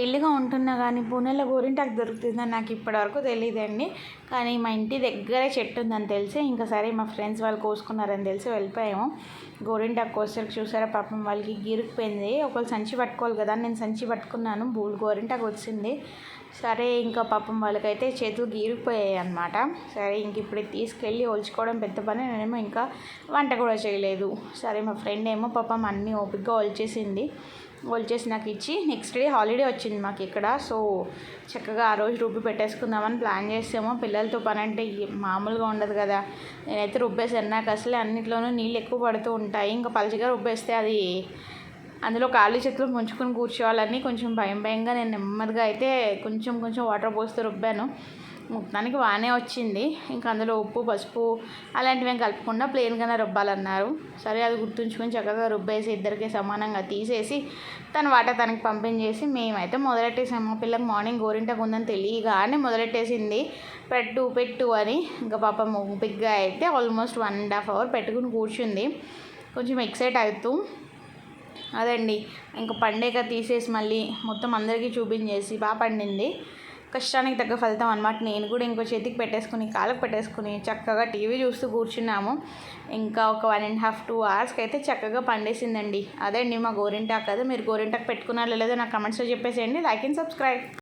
ఏళ్ళుగా ఉంటున్నా కానీ పూణేలో గోరింటాకు దొరుకుతుందని నాకు ఇప్పటివరకు తెలియదండి కానీ మా ఇంటి దగ్గరే చెట్టు ఉందని తెలిసి ఇంకా సరే మా ఫ్రెండ్స్ వాళ్ళు కోసుకున్నారని తెలిసి వెళ్ళిపోయాము. గోరింటాకు కోసరికి చూసారా పాపం వాళ్ళకి గిరిగిపోయింది ఒకళ్ళు సంచి పట్టుకోవాలి కదా నేను సంచి పట్టుకున్నాను. బూల్ గోరింటాకు వచ్చింది. సరే ఇంకా పాపం వాళ్ళకైతే చేతులు గీరిపోయాయి అనమాట సరే ఇంక ఇప్పుడు తీసుకెళ్ళి ఒలుచుకోవడం పెద్ద పని. నేనేమో ఇంకా వంట కూడా చేయలేదు. సరే మా ఫ్రెండ్ ఏమో పాపం అన్నీ ఓపికగా ఒలిచేసింది. ఒలిచేసి నాకు ఇచ్చి నెక్స్ట్ డే హాలిడే వచ్చింది మాకు ఇక్కడ. సో చక్కగా ఆ రోజు రుబ్బి పెట్టేసుకుందామని ప్లాన్ చేసాము. పిల్లలతో పని అంటే మామూలుగా ఉండదు కదా. నేనైతే రుబ్బేసాను నాకు అసలే అన్నిట్లోనూ నీళ్ళు ఎక్కువ పడుతూ ఉంటాయి. ఇంకా పలచగా రుబ్బేస్తే అది అందులో ఖాళీ చేతులు ముంచుకొని కూర్చోవాలని కొంచెం భయం భయంగా నేను నెమ్మదిగా అయితే కొంచెం కొంచెం వాటర్ పోస్తూ రుబ్బాను. మొత్తానికి బాగానే వచ్చింది. ఇంకా అందులో ఉప్పు పసుపు అలాంటివి ఏం కలపకుండా ప్లెయిన్గానే రుబ్బాలన్నారు. సరే అది గుర్తుంచుకొని చక్కగా రుబ్బేసి ఇద్దరికి సమానంగా తీసేసి తన వాట తనకి పంపించేసి మేమైతే మొదలెట్టేసాము పిల్లకి మార్నింగ్ గోరింటకు ఉందని తెలియగానే మొదలెట్టేసింది. పెట్టు పెట్టు అని ఇంకా పాప బిగ్గా అయితే almost one and half hour పెట్టుకుని కూర్చుంది. కొంచెం ఎక్సైట్ అవుతూ అదండి. ఇంకా పండేక తీసేసి మళ్ళీ మొత్తం అందరికీ చూపించేసి బాగా పండింది. కష్టానికి తగ్గ ఫలితం అనమాట నేను కూడా ఇంకో చేతికి పెట్టేసుకుని కాళ్ళకు పెట్టేసుకుని చక్కగా టీవీ చూస్తూ కూర్చున్నాము. ఇంకా ఒక వన్ అండ్ హాఫ్ టూ అవర్స్కి అయితే చక్కగా పండేసిందండి. అదే అండి మా గోరింటాకు. కదా మీరు గోరింటాకు పెట్టుకున్నారో లేదో నాకు కమెంట్స్లో చెప్పేసేయండి. Like and subscribe